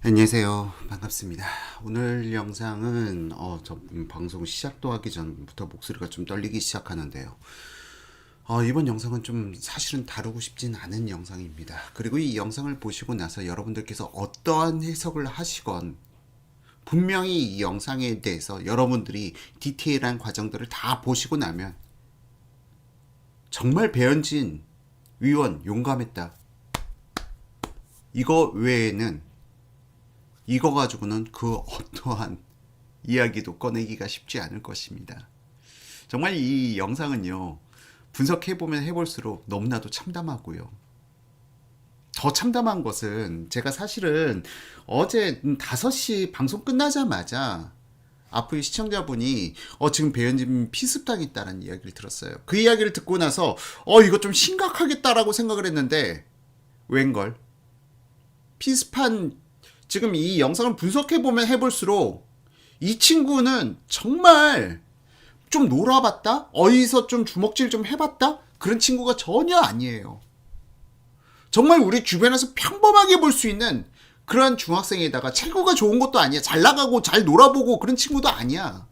안녕하세요. 반갑습니다. 오늘 영상은 어, 저 음, 방송 시작도 하기 전부터 목소리가 좀 떨리기 시작하는데요. 어, 이번 영상은 좀 사실은 다루고 싶진 않은 영상입니다. 그리고 이 영상을 보시고 나서 여러분들께서 어떠한 해석을 하시건 분명히 이 영상에 대해서 여러분들이 디테일한 과정들을 다 보시고 나면 정말 배현진 위원 용감했다. 이거 외에는 이거 가지고는 그 어떠한 이야기도 꺼내기가 쉽지 않을 것입니다. 정말 이 영상은요, 분석해보면 해볼수록 너무나도 참담하고요. 더 참담한 것은 제가 사실은 어제 5시 방송 끝나자마자 앞의 시청자분이 어 지금 배현진 피습당했다는 이야기를 들었어요. 그 이야기를 듣고 나서 어 이거 좀 심각하겠다라고 생각을 했는데 웬걸 피습한 지금 이 영상을 분석해 보면 해볼수록 이 친구는 정말 좀 놀아봤다? 어디서 좀 주먹질 좀 해봤다? 그런 친구가 전혀 아니에요. 정말 우리 주변에서 평범하게 볼 수 있는 그런 중학생에다가 체구가 좋은 것도 아니야. 잘 나가고 잘 놀아보고 그런 친구도 아니야.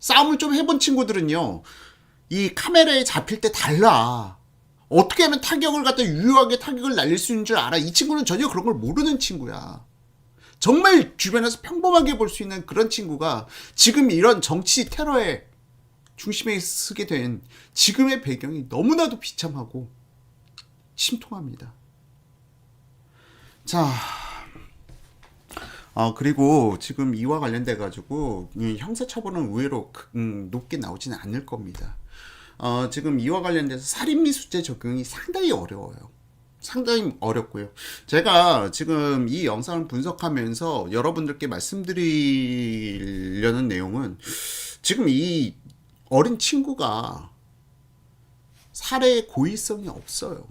싸움을 좀 해본 친구들은요, 이 카메라에 잡힐 때 달라. 어떻게 하면 타격을 갖다 유효하게 타격을 날릴 수 있는 줄 알아. 이 친구는 전혀 그런 걸 모르는 친구야. 정말 주변에서 평범하게 볼 수 있는 그런 친구가 지금 이런 정치 테러의 중심에 서게 된 지금의 배경이 너무나도 비참하고 심통합니다. 자, 어, 그리고 지금 이와 관련돼 가지고 형사처벌은 의외로 크- 음, 높게 나오지는 않을 겁니다. 어, 지금 이와 관련돼서 살인미수죄 적용이 상당히 어려워요. 상당히 어렵고요. 제가 지금 이 영상을 분석하면서 여러분들께 말씀드리려는 내용은 지금 이 어린 친구가 살해의 고의성이 없어요.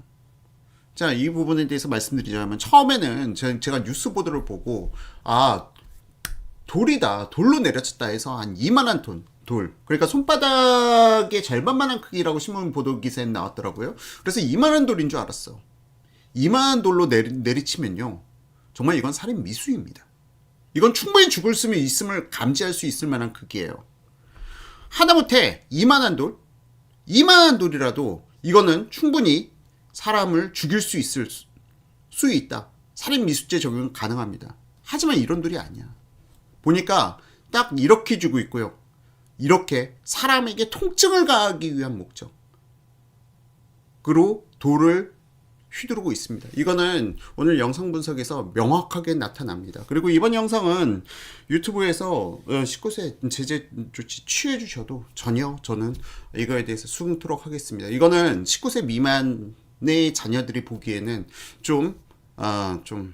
자, 이 부분에 대해서 말씀드리자면 처음에는 제- 제가 뉴스 보도를 보고 아, 돌이다. 돌로 내려쳤다 해서 한 2만한 톤 돌. 그러니까 손바닥의 절반만한 크기라고 신문 보도 기사에 나왔더라고요. 그래서 2만한 돌인 줄 알았어. 2만한 돌로 내리, 내리치면요. 정말 이건 살인 미수입니다. 이건 충분히 죽을 수면 있음을 감지할 수 있을 만한 크기예요. 하다못해 2만한 돌, 2만한 돌이라도 이거는 충분히 사람을 죽일 수 있을 수- 수 있다. 살인 미수죄 적용 가능합니다. 하지만 이런 돌이 아니야. 보니까 딱 이렇게 주고 있고요. 이렇게 사람에게 통증을 가하기 위한 목적. 그로 돌을 휘두르고 있습니다. 이거는 오늘 영상 분석에서 명확하게 나타납니다. 그리고 이번 영상은 유튜브에서 19세 제재 조치 취해 주셔도 전혀 저는 이거에 대해서 수긍토록 하겠습니다. 이거는 19세 미만의 자녀들이 보기에는 좀, 아, 좀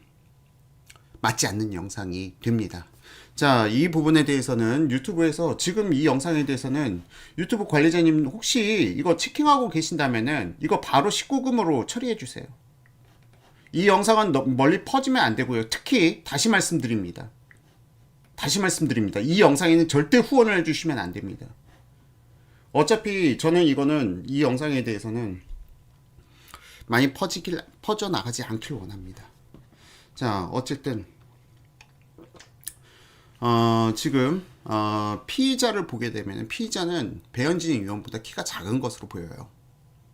맞지 않는 영상이 됩니다. 자, 이 부분에 대해서는 유튜브에서 지금 이 영상에 대해서는 유튜브 관리자님 혹시 이거 체킹하고 계신다면은 이거 바로 19금으로 처리해 주세요. 이 영상은 너- 멀리 퍼지면 안 되고요. 특히 다시 말씀드립니다. 다시 말씀드립니다. 이 영상에는 절대 후원을 해주시면 안 됩니다. 어차피 저는 이거는 이 영상에 대해서는 많이 퍼지길 퍼져 나가지 않길 원합니다. 자, 어쨌든 어, 지금 어, 피의자를 보게 되면 피의자는 배현진 의원보다 키가 작은 것으로 보여요.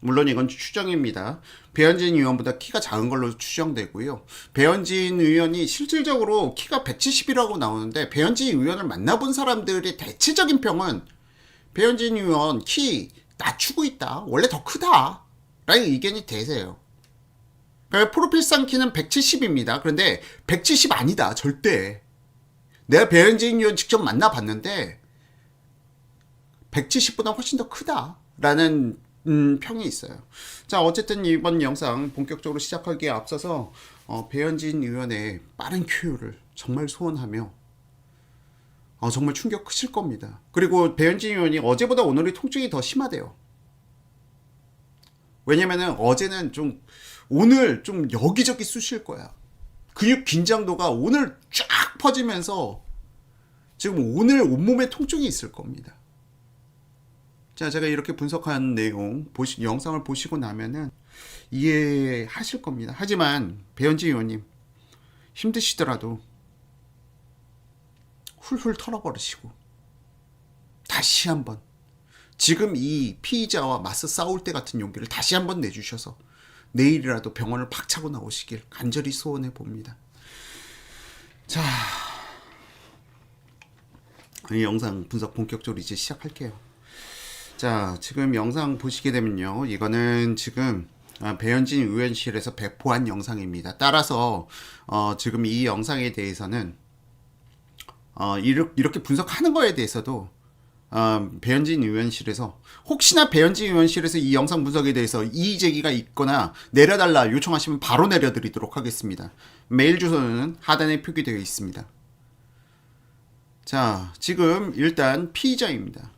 물론 이건 추정입니다. 배현진 의원보다 키가 작은 걸로 추정되고요. 배현진 의원이 실질적으로 키가 170이라고 나오는데 배현진 의원을 만나본 사람들의 대체적인 평은 배현진 의원 키 낮추고 있다. 원래 더 크다. 라는 의견이 대세요. 그러니까 프로필상 키는 170입니다. 그런데 170 아니다. 절대. 내가 배현진 의원 직접 만나봤는데 170보다 훨씬 더 크다라는 음, 평이 있어요. 자 어쨌든 이번 영상 본격적으로 시작하기에 앞서서 어, 배현진 의원의 빠른 쾌유를 정말 소원하며 어, 정말 충격 크실 겁니다. 그리고 배현진 의원이 어제보다 오늘이 통증이 더 심하대요. 왜냐면은 어제는 좀 오늘 좀 여기저기 쑤실 거야. 근육 긴장도가 오늘 쫙 퍼지면서 지금 오늘 온몸에 통증이 있을 겁니다. 자, 제가 이렇게 분석한 내용 보시 영상을 보시고 나면은 이해하실 겁니다. 하지만 배현지 의원님 힘드시더라도 훌훌 털어버리시고 다시 한번 지금 이 피의자와 맞서 싸울 때 같은 용기를 다시 한번 내주셔서 내일이라도 병원을 박차고 나오시길 간절히 소원해 봅니다. 자, 이 영상 분석 본격적으로 이제 시작할게요. 자, 지금 영상 보시게 되면요. 이거는 지금 아, 배현진 의원실에서 배포한 영상입니다. 따라서 어, 지금 이 영상에 대해서는 어, 이렇- 이렇게 분석하는 거에 대해서도 어, 배현진 의원실에서 혹시나 배현진 의원실에서 이 영상 분석에 대해서 이의 제기가 있거나 내려달라 요청하시면 바로 내려드리도록 하겠습니다. 메일 주소는 하단에 표기되어 있습니다. 자, 지금 일단 피의자입니다.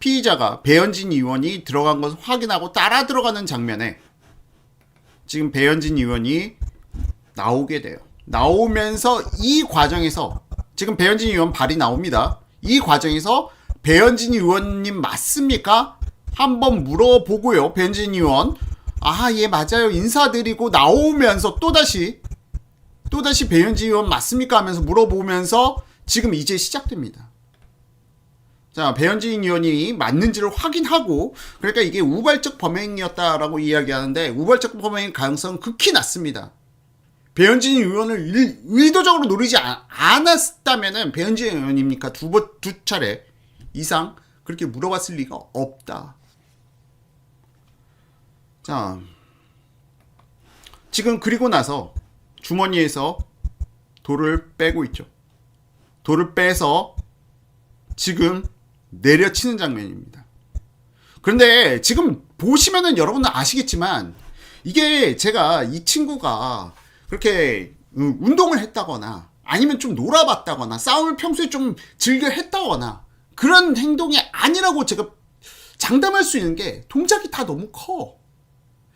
피의자가 배현진 의원이 들어간 것을 확인하고 따라 들어가는 장면에 지금 배현진 의원이 나오게 돼요. 나오면서 이 과정에서 지금 배현진 의원 발이 나옵니다. 이 과정에서 배현진 의원님 맞습니까? 한번 물어보고요. 배현진 의원 아 예 맞아요 인사드리고 나오면서 또다시 또다시 배현진 의원 맞습니까 하면서 물어보면서 지금 이제 시작됩니다. 자, 배현진 의원이 맞는지를 확인하고 그러니까 이게 우발적 범행이었다라고 이야기하는데 우발적 범행의 가능성은 극히 낮습니다. 배현진 의원을 일- 의도적으로 노리지 아- 않았다면은 배현진 의원입니까? 두, 번, 두 차례 이상 그렇게 물어봤을 리가 없다. 자, 지금 그리고 나서 주머니에서 돌을 빼고 있죠. 돌을 빼서 지금 내려치는 장면입니다. 그런데 지금 보시면은 여러분은 아시겠지만 이게 제가 이 친구가 그렇게 음, 운동을 했다거나 아니면 좀 놀아봤다거나 싸움을 평소에 좀 즐겨 했다거나 그런 행동이 아니라고 제가 장담할 수 있는 게 동작이 다 너무 커.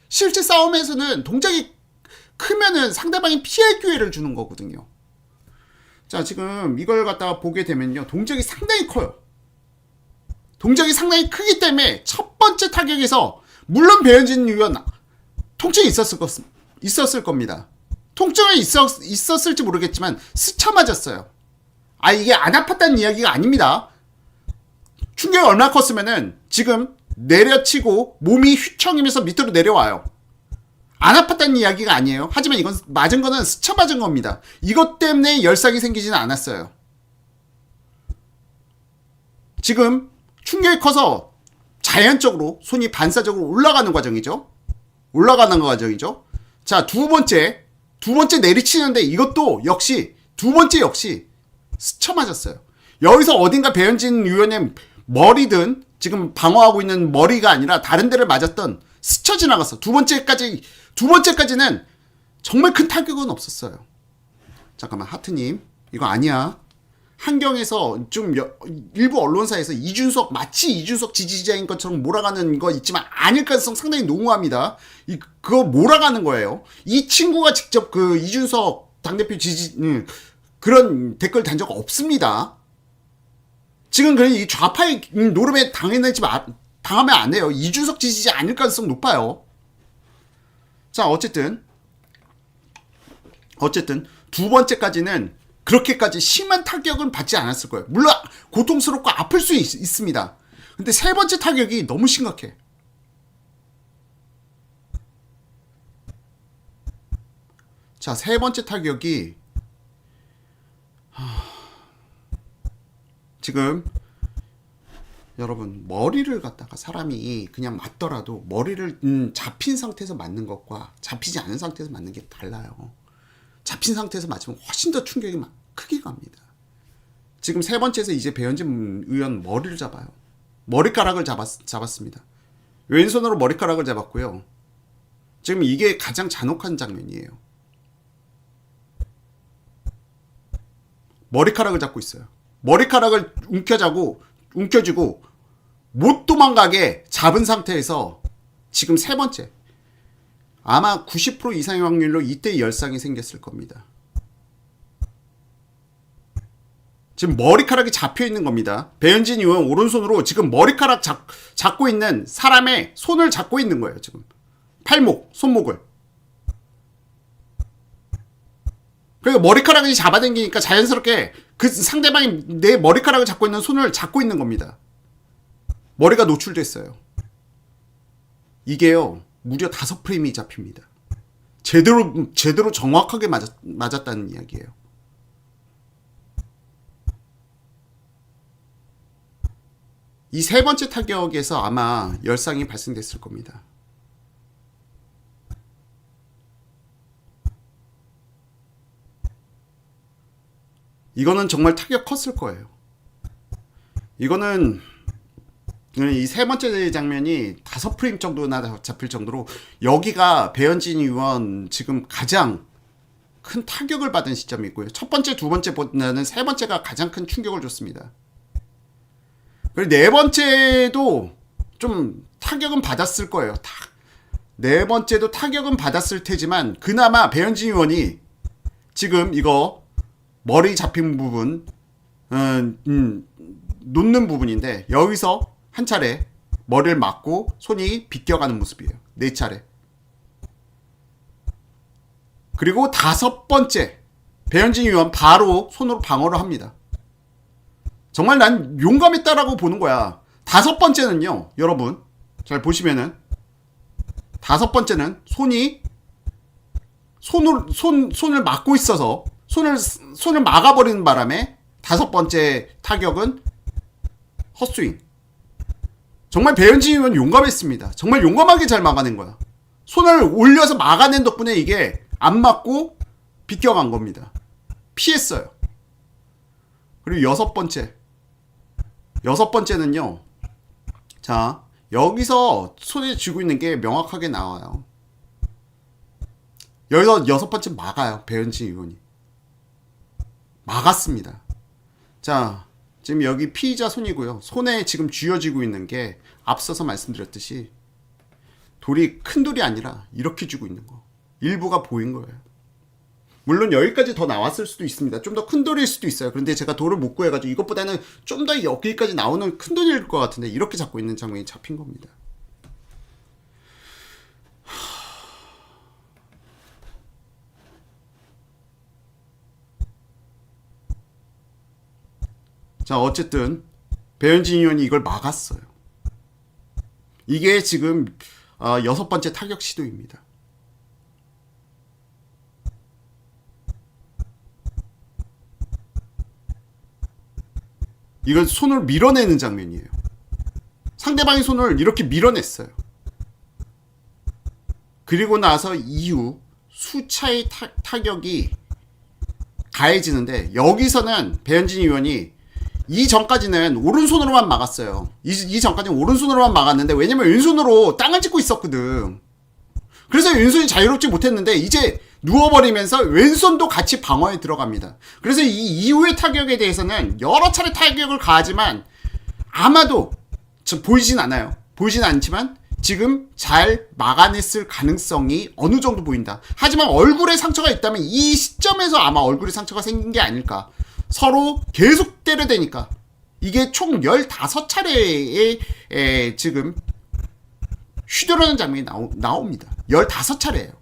실제 싸움에서는 동작이 크면은 상대방이 피할 기회를 주는 거거든요. 자, 지금 이걸 갖다가 보게 되면요. 동작이 상당히 커요. 동작이 상당히 크기 때문에 첫 번째 타격에서 물론 배현진 의원 통증이 있었을 것 있었을 겁니다. 통증은 있었, 있었을지 모르겠지만 스쳐 맞았어요. 아 이게 안 아팠다는 이야기가 아닙니다. 충격이 얼마나 컸으면은 지금 내려치고 몸이 휘청이면서 밑으로 내려와요. 안 아팠다는 이야기가 아니에요. 하지만 이건 맞은 거는 스쳐 맞은 겁니다. 이것 때문에 열상이 생기지는 않았어요. 지금 충격이 커서 자연적으로 손이 반사적으로 올라가는 과정이죠. 올라가는 과정이죠. 자, 두 번째. 두 번째 내리치는데 이것도 역시 두 번째 역시 스쳐 맞았어요. 여기서 어딘가 배현진 의원의 머리든 지금 방어하고 있는 머리가 아니라 다른 데를 맞았던 스쳐 지나갔어. 두 번째까지 두 번째까지는 정말 큰 타격은 없었어요. 잠깐만 하트님 이거 아니야. 한경에서 좀 여- 일부 언론사에서 이준석 마치 이준석 지지자인 것처럼 몰아가는 거 있지만 아닐 가능성 상당히 농후합니다. 이 그거 몰아가는 거예요. 이 친구가 직접 그 이준석 당대표 지지 음, 그런 댓글 단 적 없습니다. 지금 그래 이 좌파의 음, 노름에 당해내지 마, 당하면 안 돼요. 이준석 지지자 아닐 가능성 높아요. 자 어쨌든 어쨌든 두 번째까지는 그렇게까지 심한 타격은 받지 않았을 거예요. 물론 고통스럽고 아플 수 있, 습니다 근데 세 번째 타격이 너무 심각해. 자, 세 번째 타격이 하... 지금 여러분 머리를 갖다가 사람이 그냥 맞더라도 머리를 음, 잡힌 상태에서 맞는 것과 잡히지 않은 상태에서 맞는 게 달라요. 잡힌 상태에서 맞으면 훨씬 더 충격이 막 크게 갑니다. 지금 세 번째에서 이제 배현진 의원 머리를 잡아요. 머리카락을 잡았, 잡았습니다. 왼손으로 머리카락을 잡았고요. 지금 이게 가장 잔혹한 장면이에요. 머리카락을 잡고 있어요. 머리카락을 움켜잡고 움켜쥐고 못 도망가게 잡은 상태에서 지금 세 번째. 아마 90% 이상의 확률로 이때 열상이 생겼을 겁니다. 지금 머리카락이 잡혀 있는 겁니다. 배현진 의원 오른손으로 지금 머리카락 잡, 잡고 있는 사람의 손을 잡고 있는 거예요, 지금. 팔목, 손목을. 그러니까 머리카락이 잡아당기니까 자연스럽게 그 상대방이 내 머리카락을 잡고 있는 손을 잡고 있는 겁니다. 머리가 노출됐어요. 이게요, 무려 다섯 프레임이 잡힙니다. 제대로, 제대로 정확하게 맞았, 맞았다는 이야기예요. 이 세 번째 타격에서 아마 열상이 발생됐을 겁니다. 이거는 정말 타격 컸을 거예요. 이거는 이 세 번째 장면이 다섯 프레임 정도나 잡힐 정도로 여기가 배현진 의원 지금 가장 큰 타격을 받은 시점이고요. 첫 번째, 두 번째보다는 세 번째가 가장 큰 충격을 줬습니다. 그리고 네 번째도 좀 타격은 받았을 거예요. 타, 네 번째도 타격은 받았을 테지만 그나마 배현진 의원이 지금 이거 머리 잡힌 부분, 음, 음, 놓는 부분인데 여기서 한 차례 머리를 맞고 손이 비껴가는 모습이에요. 네 차례. 그리고 다섯 번째 배현진 의원 바로 손으로 방어를 합니다. 정말 난 용감했다라고 보는 거야. 다섯 번째는요, 여러분 잘 보시면은 다섯 번째는 손이 손을 손 손을 막고 있어서 손을 손을 막아버리는 바람에 다섯 번째 타격은 헛스윙. 정말 배현진 의원 용감했습니다. 정말 용감하게 잘 막아낸 거야. 손을 올려서 막아낸 덕분에 이게 안 맞고 비껴간 겁니다. 피했어요. 그리고 여섯 번째. 여섯 번째는요. 자, 여기서 손에 쥐고 있는 게 명확하게 나와요. 여기서 여섯 번째 막아요. 배현진 의원이. 막았습니다. 자, 지금 여기 피의자 손이고요. 손에 지금 쥐어지고 있는 게 앞서서 말씀드렸듯이 돌이 큰 돌이 아니라 이렇게 쥐고 있는 거. 일부가 보인 거예요. 물론 여기까지 더 나왔을 수도 있습니다. 좀 더 큰 돌일 수도 있어요. 그런데 제가 돌을 못 구해가지고 이것보다는 좀 더 여기까지 나오는 큰 돌일 것 같은데 이렇게 잡고 있는 장면이 잡힌 겁니다. 자, 어쨌든 배현진 의원이 이걸 막았어요. 이게 지금 어, 여섯 번째 타격 시도입니다. 이건 손을 밀어내는 장면이에요. 상대방의 손을 이렇게 밀어냈어요. 그리고 나서 이후 수차의 타, 타격이 가해지는데 여기서는 배현진 의원이 이 전까지는 오른손으로만 막았어요. 이, 이 전까지는 오른손으로만 막았는데 왜냐면 왼손으로 땅을 짚고 있었거든. 그래서 왼손이 자유롭지 못했는데 이제 누워버리면서 왼손도 같이 방어에 들어갑니다. 그래서 이 이후의 타격에 대해서는 여러 차례 타격을 가하지만 아마도 저 보이진 않아요. 보이진 않지만 지금 잘 막아냈을 가능성이 어느 정도 보인다. 하지만 얼굴에 상처가 있다면 이 시점에서 아마 얼굴에 상처가 생긴 게 아닐까. 서로 계속 때려대니까 이게 총 15차례의 에, 지금 휘두르는 장면이 나오, 나옵니다. 15차례예요.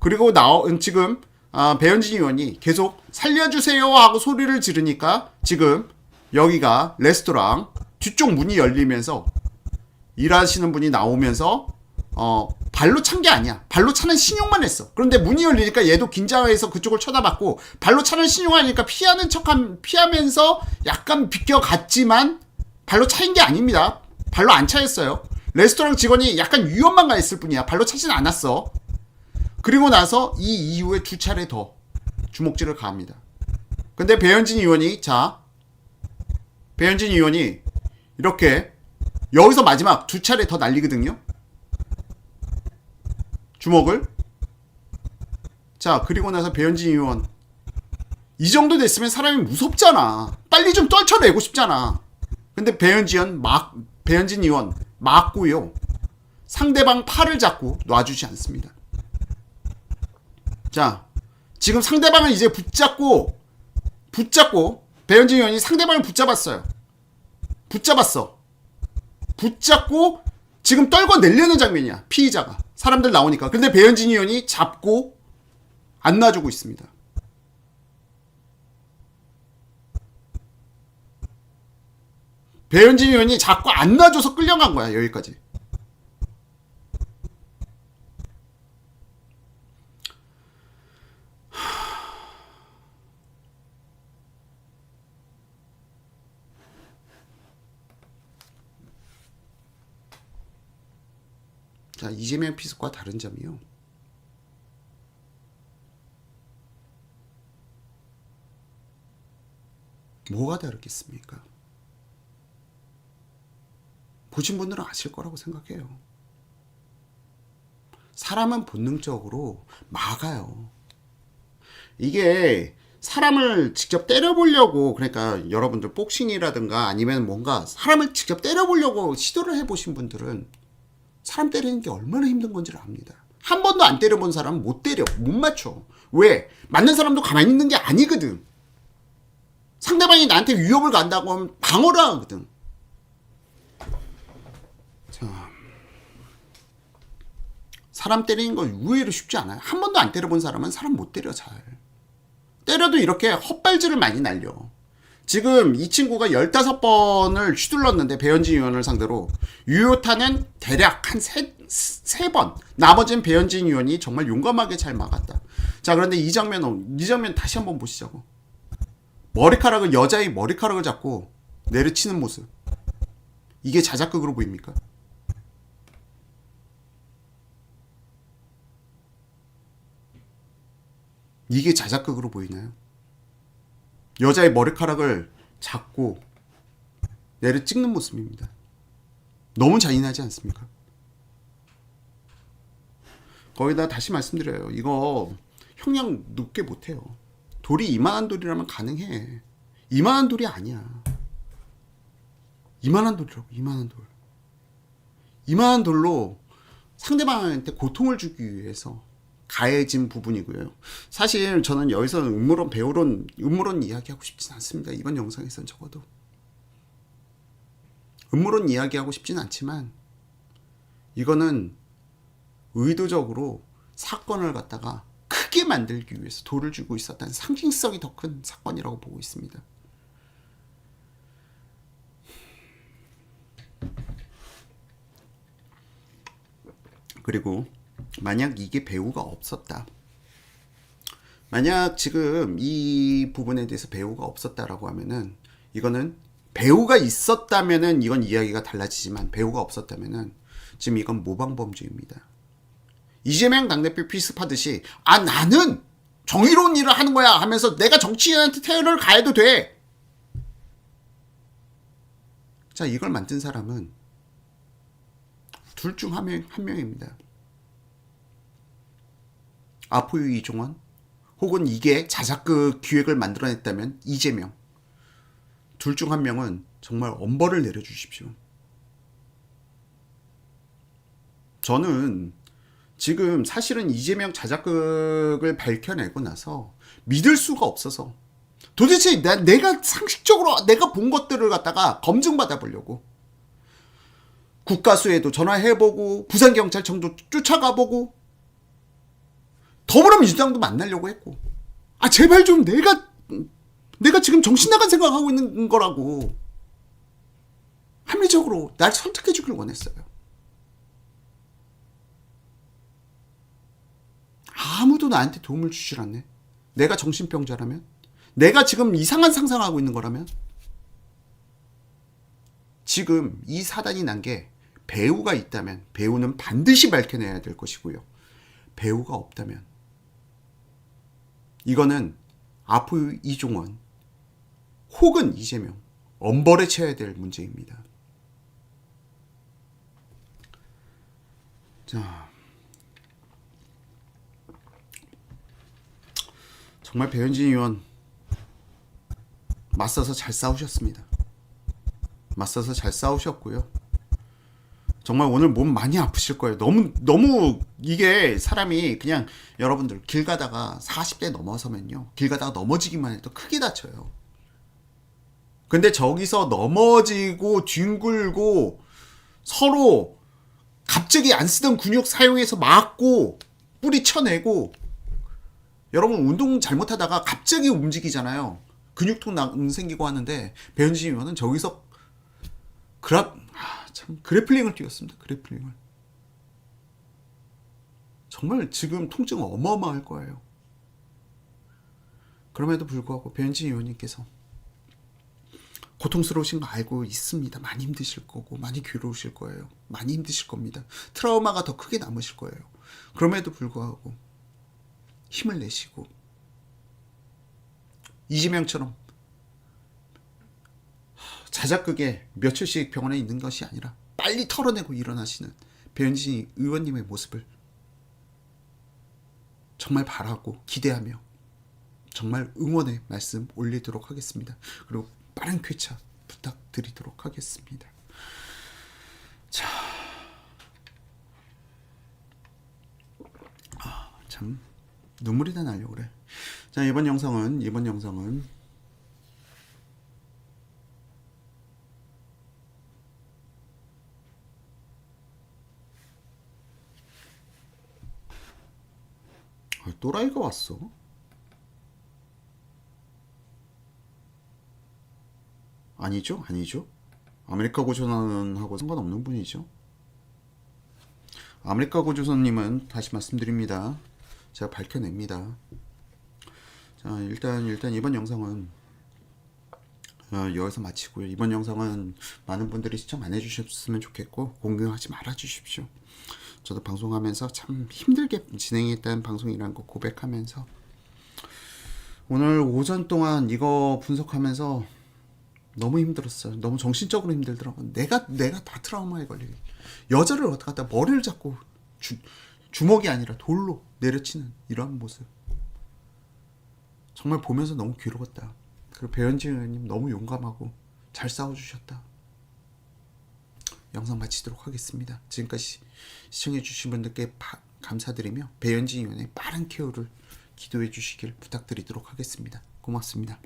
그리고 나오, 지금 아, 배현진 의원이 계속 살려주세요 하고 소리를 지르니까 지금 여기가 레스토랑 뒤쪽 문이 열리면서 일하시는 분이 나오면서 어 발로 찬 게 아니야. 발로 차는 신용만 했어. 그런데 문이 열리니까 얘도 긴장해서 그쪽을 쳐다봤고 발로 차는 신용하니까 피하는 척한 피하면서 약간 비껴갔지만 발로 차인 게 아닙니다. 발로 안 차였어요. 레스토랑 직원이 약간 위험만 가했을 뿐이야. 발로 차진 않았어. 그리고 나서 이 이후에 두 차례 더 주먹질을 가합니다. 근데 배현진 의원이 자 배현진 의원이 이렇게 여기서 마지막 두 차례 더 날리거든요. 주먹을. 자, 그리고 나서 배현진 의원. 이 정도 됐으면 사람이 무섭잖아. 빨리 좀 떨쳐내고 싶잖아. 근데 배현진 막, 배현진 의원 맞고요. 상대방 팔을 잡고 놔주지 않습니다. 자, 지금 상대방을 이제 붙잡고 붙잡고 배현진 의원이 상대방을 붙잡았어요. 붙잡았어. 붙잡고 지금 떨궈 내려는 장면이야. 피의자가 사람들 나오니까. 근데 배현진 의원이 잡고 안 놔주고 있습니다. 배현진 의원이 자꾸 안 놔줘서 끌려간 거야 여기까지. 자 이재명 피습과 다른 점이요. 뭐가 다르겠습니까? 보신 분들은 아실 거라고 생각해요. 사람은 본능적으로 막아요. 이게 사람을 직접 때려보려고 그러니까 여러분들 복싱이라든가 아니면 뭔가 사람을 직접 때려보려고 시도를 해보신 분들은 사람 때리는 게 얼마나 힘든 건지를 압니다. 한 번도 안 때려본 사람은 못 때려, 못 맞춰. 왜? 맞는 사람도 가만히 있는 게 아니거든. 상대방이 나한테 위협을 간다고 하면 방어를 하거든. 자, 사람 때리는 건 의외로 쉽지 않아요. 한 번도 안 때려본 사람은 사람 못 때려 잘. 때려도 이렇게 헛발질을 많이 날려. 지금 이 친구가 15번을 휘둘렀는데 배현진 의원을 상대로 유효타는 대략 한 세, 세 번. 나머지는 배현진 의원이 정말 용감하게 잘 막았다. 자, 그런데 이 장면, 이 장면 다시 한번 보시자고. 머리카락을, 여자의 머리카락을 잡고 내려치는 모습. 이게 자작극으로 보입니까? 이게 자작극으로 보이나요? 여자의 머리카락을 잡고 내려 찍는 모습입니다. 너무 잔인하지 않습니까? 거기다 다시 말씀드려요. 이거 형량 높게 못해요. 돌이 이만한 돌이라면 가능해. 이만한 돌이 아니야. 이만한 돌이라고, 이만한 돌. 이만한 돌로 상대방한테 고통을 주기 위해서 가해진 부분이고요. 사실 저는 여기서는 음모론, 배우론, 음모론 이야기하고 싶진 않습니다. 이번 영상에서는 적어도. 음모론 이야기하고 싶진 않지만, 이거는 의도적으로 사건을 갖다가 크게 만들기 위해서 돌을 주고 있었다는 상징성이 더 큰 사건이라고 보고 있습니다. 그리고 만약 이게 배우가 없었다. 만약 지금 이 부분에 대해서 배우가 없었다라고 하면은 이거는 배우가 있었다면은 이건 이야기가 달라지지만 배우가 없었다면은 지금 이건 모방범죄입니다. 이재명 당대표 피습하듯이 아 나는 정의로운 일을 하는 거야 하면서 내가 정치인한테 테러를 가해도 돼. 자 이걸 만든 사람은 둘 중 한 명, 한 명입니다. 아포유 이종원 혹은 이게 자작극 기획을 만들어냈다면 이재명 둘 중 한 명은 정말 엄벌을 내려주십시오. 저는 지금 사실은 이재명 자작극을 밝혀내고 나서 믿을 수가 없어서 도대체 나, 내가 상식적으로 내가 본 것들을 갖다가 검증받아 보려고 국가수에도 전화해보고 부산경찰청도 쫓아가보고 더불어민주당도 만나려고 했고 아 제발 좀 내가 내가 지금 정신 나간 생각하고 있는 거라고 합리적으로 날 선택해 주길 원했어요. 아무도 나한테 도움을 주질 않네. 내가 정신병자라면? 내가 지금 이상한 상상하고 있는 거라면? 지금 이 사단이 난 게 배우가 있다면 배우는 반드시 밝혀내야 될 것이고요. 배우가 없다면 이거는 아프 이종원 혹은 이재명 엄벌에 쳐야 될 문제입니다. 자, 정말 배현진 의원 맞서서 잘 싸우셨습니다. 맞서서 잘 싸우셨고요. 정말 오늘 몸 많이 아프실 거예요. 너무 너무 이게 사람이 그냥 여러분들 길 가다가 40대 넘어서면요. 길 가다가 넘어지기만 해도 크게 다쳐요. 근데 저기서 넘어지고 뒹굴고 서로 갑자기 안 쓰던 근육 사용해서 막고 뿌리 쳐내고 여러분 운동 잘못하다가 갑자기 움직이잖아요. 근육통 나- 생기고 하는데 배현진 의원은 저기서 그라 아, 참 그래플링을 뛰었습니다. 그래플링을 정말 지금 통증 어마어마할 거예요. 그럼에도 불구하고 배현진 의원님께서 고통스러우신 거 알고 있습니다. 많이 힘드실 거고 많이 괴로우실 거예요. 많이 힘드실 겁니다. 트라우마가 더 크게 남으실 거예요. 그럼에도 불구하고 힘을 내시고 이재명처럼 자작극에 며칠씩 병원에 있는 것이 아니라 빨리 털어내고 일어나시는 배현진 의원님의 모습을 정말 바라고 기대하며 정말 응원의 말씀 올리도록 하겠습니다. 그리고 빠른 쾌차 부탁드리도록 하겠습니다. 자, 아, 참 눈물이 다 나려고 그래. 자 이번 영상은 이번 영상은 아, 또라이가 왔어. 아니죠, 아니죠. 아메리카 고조선하고 상관없는 분이죠. 아메리카 고조선님은 다시 말씀드립니다. 제가 밝혀냅니다. 자, 일단 일단 이번 영상은 어, 여기서 마치고요. 이번 영상은 많은 분들이 시청 안 해주셨으면 좋겠고 공유하지 말아 주십시오. 저도 방송하면서 참 힘들게 진행했다는 방송이라는 거 고백하면서 오늘 오전 동안 이거 분석하면서 너무 힘들었어요. 너무 정신적으로 힘들더라고요. 내가 내가 다 트라우마에 걸리게 여자를 어떻게 갖다 머리를 잡고 주, 주먹이 아니라 돌로 내려치는 이러한 모습 정말 보면서 너무 괴로웠다. 그리고 배현진 의원님 너무 용감하고 잘 싸워주셨다. 영상 마치도록 하겠습니다. 지금까지 시청해주신 분들께 바- 감사드리며 배현진 의원의 빠른 케어를 기도해 주시길 부탁드리도록 하겠습니다. 고맙습니다.